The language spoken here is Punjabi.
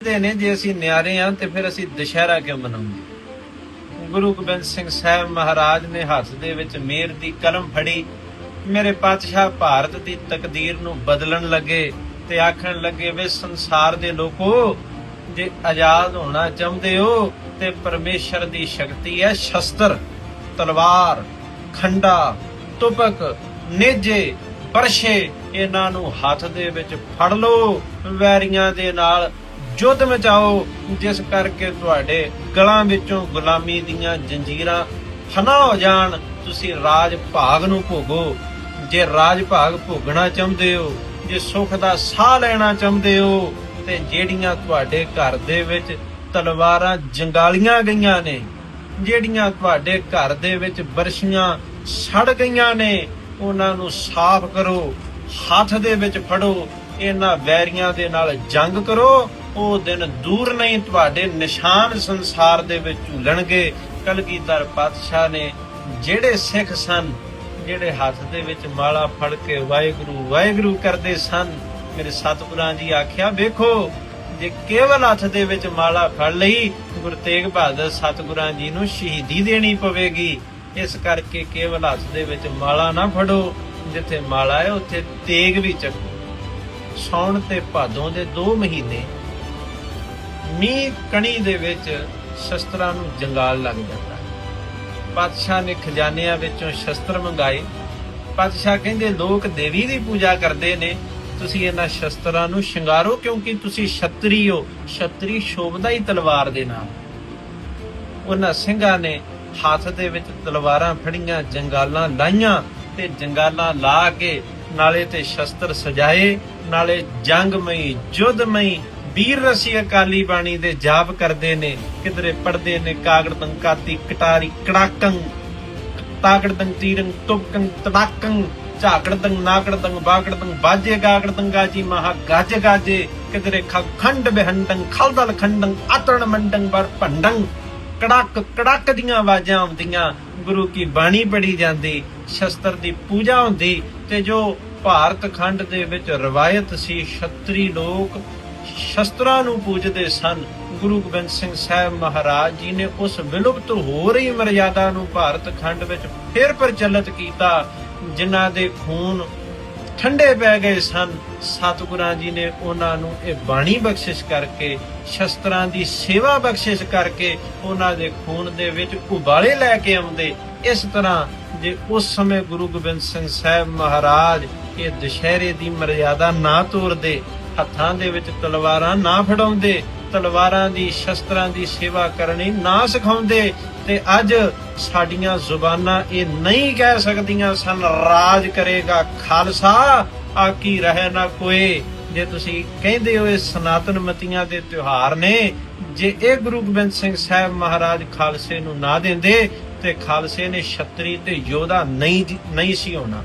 ਦੇ ਨੇ ਜੇ ਅਸੀਂ ਨਿਆਰੇ ਆ ਤੇ ਫਿਰ ਅਸੀਂ ਦੁਸ਼ਹਿਰਾ ਕਿਉਂ ਮਨਾਉਂਦੇ? ਗੁਰੂ ਗੋਬਿੰਦ ਸਿੰਘ ਸਾਹਿਬ ਮਹਾਰਾਜ ਨੇ ਹੱਥ ਦੇ ਵਿੱਚ ਮੇਰ ਦੀ ਕਲਮ ਫੜੀ, ਮੇਰੇ ਪਾਤਸ਼ਾਹ ਭਾਰਤ ਦੀ ਤਕਦੀਰ ਨੂੰ ਬਦਲਣ ਲੱਗੇ ਤੇ ਆਖਣ ਲੱਗੇ, ਵੇ ਸੰਸਾਰ ਦੇ ਲੋਕੋ, ਜੇ ਆਜ਼ਾਦ ਹੋਣਾ ਚਾਹੁੰਦੇ ਹੋ ਤੇ ਪਰਮੇਸ਼ਰ ਦੀ ਸ਼ਕਤੀ ਹੈ ਸ਼ਸਤਰ, ਤਲਵਾਰ, ਖੰਡਾ, ਤੁਪਕ, ਨੇਜੇ ਪਰਸ਼ੇ ਇਹਨਾਂ ਨੂੰ ਹੱਥ ਦੇ ਵਿੱਚ ਫੜ ਲਓ, ਵੈਰੀਆਂ ਦੇ ਨਾਲ ਜੁੱਧ ਮਚਾਓ, ਜਿਸ ਕਰਕੇ ਤੁਹਾਡੇ ਗਲਾਂ ਵਿੱਚੋਂ ਗੁਲਾਮੀ ਦੀਆਂ ਜੰਜੀਰਾਂ ਫਨਾ ਹੋ ਜਾਣ, ਤੁਸੀਂ ਰਾਜ ਭਾਗ ਨੂੰ ਭੋਗੋ। ਜੇ ਰਾਜ ਭਾਗ ਭੋਗਣਾ ਚਾਹੁੰਦੇ ਹੋ, ਜੇ ਸੁੱਖ ਦਾ ਸਾਹ ਲੈਣਾ ਚਾਹੁੰਦੇ ਹੋ, ਤੇ ਜਿਹੜੀਆਂ ਤੁਹਾਡੇ ਘਰ ਦੇ ਵਿੱਚ ਤਲਵਾਰਾਂ ਜੰਗਾਲੀਆਂ ਗਈਆਂ ਨੇ, ਜਿਹੜੀਆਂ ਤੁਹਾਡੇ ਘਰ ਦੇ ਵਿੱਚ ਬਰਸ਼ੀਆਂ ਸੜ ਗਈਆਂ ਨੇ, ਉਹਨਾਂ ਨੂੰ ਸਾਫ਼ ਕਰੋ, ਹੱਥ ਦੇ ਵਿੱਚ ਫੜੋ, ਇਹਨਾਂ ਵੈਰੀਆਂ ਦੇ ਨਾਲ ਜੰਗ ਕਰੋ ਉਹ ਦਿਨ ਦੂਰ ਨਹੀਂ ਤੁਹਾਡੇ ਨਿਸ਼ਾਨ ਸੰਸਾਰ ਦੇ ਵਿੱਚ ਝੂਲਣਗੇ। ਕਲਗੀਧਰ ਪਾਤਸ਼ਾਹ ਨੇ ਜਿਹੜੇ ਸਿੱਖ ਸਨ, ਜਿਹੜੇ ਹੱਥ ਦੇ ਵਿੱਚ ਮਾਲਾ ਫੜ ਕੇ ਵਾਹਿਗੁਰੂ ਵਾਹਿਗੁਰੂ ਕਰਦੇ ਸਨ, ਮੇਰੇ ਸਤਿਗੁਰਾਂ ਜੀ ਆਖਿਆ, ਵੇਖੋ, ਜੇ ਕੇਵਲ ਹੱਥ ਦੇ ਵਿੱਚ ਮਾਲਾ ਫੜ ਲਈ, ਗੁਰੂ ਤੇਗ ਬਹਾਦਰ ਸਤਿਗੁਰਾਂ ਜੀ ਨੂੰ ਸ਼ਹੀਦੀ ਦੇਣੀ ਪਵੇਗੀ। ਇਸ ਕਰਕੇ ਕੇਵਲ ਹੱਥ ਦੇ ਵਿੱਚ ਮਾਲਾ ਨਾ ਫੜੋ, ਜਿੱਥੇ ਮਾਲਾ ਹੈ, ਉੱਥੇ ਤੇਗ ਵੀ ਚੱਕੋ। ਸੌਣ ਤੇ ਭਾਦੋਂ ਦੇ 2 ਮਹੀਨੇ ਮੀਂਹ ਕਣੀ ਦੇ ਵਿੱਚ ਸ਼ਸਤਰਾਂ ਨੂੰ ਜੰਗਾਲ ਲੱਗ ਜਾਂਦਾ। ਪਾਤਸ਼ਾਹ ਨੇ ਖਜ਼ਾਨਿਆਂ ਵਿੱਚੋਂ ਸ਼ਸਤਰ ਮੰਗਾਏ। ਪਾਤਸ਼ਾਹ ਕਹਿੰਦੇ, ਲੋਕ ਦੇਵੀ ਦੀ ਪੂਜਾ ਕਰਦੇ ਨੇ। ਤੁਸੀਂ ਇਹਨਾਂ ਸ਼ਸਤਰਾਂ ਨੂੰ ਸ਼ਿੰਗਾਰੋ ਕਿਉਂਕਿ ਤੁਸੀਂ ਛਤਰੀ ਹੋ। ਛਤਰੀ ਸ਼ੋਭਦਾ ਹੀ ਤਲਵਾਰ ਦੇ ਨਾਲ। ਉਹਨਾਂ ਸਿੰਘਾਂ ਨੇ ਹੱਥ ਦੇ ਵਿੱਚ ਤਲਵਾਰਾਂ ਫੜੀਆਂ, ਜੰਗਾਲਾਂ ਲਾਈਆਂ ਤੇ ਜੰਗਾਲਾਂ ਲਾ ਕੇ ਨਾਲੇ ਤੇ ਸ਼ਸਤਰ ਸਜਾਏ। ਨਾਲੇ ਜੰਗਮਈ, ਜੁੱਧਮਈ ਵੀਰ ਰਸੀ ਅਕਾਲੀ ਬਾਣੀ ਦੇ ਜਾਪ ਕਰਦੇ ਨੇ, ਕਿਧਰੇ ਪੜਦੇ ਨੇ, ਕਾਗੜ ਕਾਤੀ ਕਟਾਰੀ, ਕੜਾਕੰ ਤਾਗੜਦੰ ਤੀਰੰ, ਤੁਪਕੰ, ਤੜਾਕੰ ਝਾਕੜਦੰ ਨਾਕੜਦੰ ਬਾਗੜਦੰ ਬਾਜੇ ਗਾਗੜਦੰ ਗਾਜੀ ਮਹਾ ਗਾਜੇ ਗਾਜੇ, ਕਿਧਰੇ ਖੰਡ ਬਿਹੰਡੰ, ਖਲਦਲ ਖੰਡੰ, ਆਤਣ ਮੰਡੰ, ਬਰ ਭੰਡੰ। ਕੜਕ ਕੜਕ ਦੀਆਂ ਆਵਾਜ਼ਾਂ ਆਉਂਦੀਆਂ, ਗੁਰੂ ਕੀ ਬਾਣੀ ਪੜੀ ਜਾਂਦੀ, ਸ਼ਸਤਰ ਦੀ ਪੂਜਾ ਹੁੰਦੀ, ਤੇ ਜੋ ਭਾਰਤ ਖੰਡ ਦੇ ਵਿੱਚ ਰਵਾਇਤ ਸੀ, ਛਤਰੀ ਲੋਕ ਸ਼ਸਤਰਾਂ ਨੂੰ ਪੂਜਦੇ ਸਨ। ਗੁਰੂ ਗੋਬਿੰਦ ਸਿੰਘ ਸਾਹਿਬ ਮਹਾਰਾਜ ਜੀ ਨੇ ਉਸ ਵਿਲੁਪਤ ਹੋ ਰਹੀ ਮਰਜ਼ਾਦਾ ਨੂੰ ਭਾਰਤ ਖੰਡ ਵਿੱਚ ਫਿਰ ਪ੍ਰਚਲਿਤ ਕੀਤਾ, ਜਿਨ੍ਹਾਂ ਦੇ ਖੂਨ ਠੰਡੇ ਪੈ ਗਏ ਸਨ। ਸਤਿਗੁਰਾਂ ਜੀ ਨੇ ਉਹਨਾਂ ਨੂੰ ਇਹ ਬਾਣੀ ਬਖਸ਼ਿਸ਼ ਕਰਕੇ, ਸ਼ਸਤਰਾਂ ਦੀ ਸੇਵਾ ਬਖਸ਼ਿਸ਼ ਕਰਕੇ ਉਹਨਾਂ ਦੇ ਖੂਨ ਦੇ ਵਿੱਚ ਉਬਾਲੇ ਲੈ ਕੇ ਆਉਂਦੇ। ਇਸ ਤਰ੍ਹਾਂ ਜੇ ਉਸ ਸਮੇਂ ਗੁਰੂ ਗੋਬਿੰਦ ਸਿੰਘ ਸਾਹਿਬ ਮਹਾਰਾਜ ਇਹ ਦੁਸ਼ਹਿਰੇ ਦੀ ਮਰਜ਼ਾਦਾ ਨਾ ਤੋਰਦੇ ਹੱਥਾਂ ਦੇ ਵਿੱਚ ਤਲਵਾਰਾਂ ਨਾ ਫੜਾਉਂਦੇ, ਤਲਵਾਰਾਂ ਦੀ ਸ਼ਸਤਰਾਂ ਦੀ ਸੇਵਾ ਕਰਨੀ ਨਾ ਸਿਖਾਉਂਦੇ, ਤੇ ਅੱਜ ਸਾਡੀਆਂ ਜ਼ੁਬਾਨਾਂ ਇਹ ਨਹੀਂ ਕਹਿ ਸਕਦੀਆਂ ਸਨ, ਰਾਜ ਕਰੇਗਾ ਖਾਲਸਾ, ਆਕੀ ਰਹਿ ਨਾ ਕੋਈ ਜੇ ਤੁਸੀਂ ਕਹਿੰਦੇ ਹੋ ਇਹ ਸਨਾਤਨ ਮਤੀਆਂ ਦੇ ਤਿਉਹਾਰ ਨੇ, ਜੇ ਇਹ ਗੁਰੂ ਗੋਬਿੰਦ ਸਿੰਘ ਸਾਹਿਬ ਮਹਾਰਾਜ ਖਾਲਸੇ ਨੂੰ ਨਾ ਦਿੰਦੇ, ਤੇ ਖਾਲਸੇ ਨੇ ਛਤਰੀ ਤੇ ਯੋਧਾ ਨਹੀਂ ਨਹੀਂ ਸੀ ਹੋਣਾ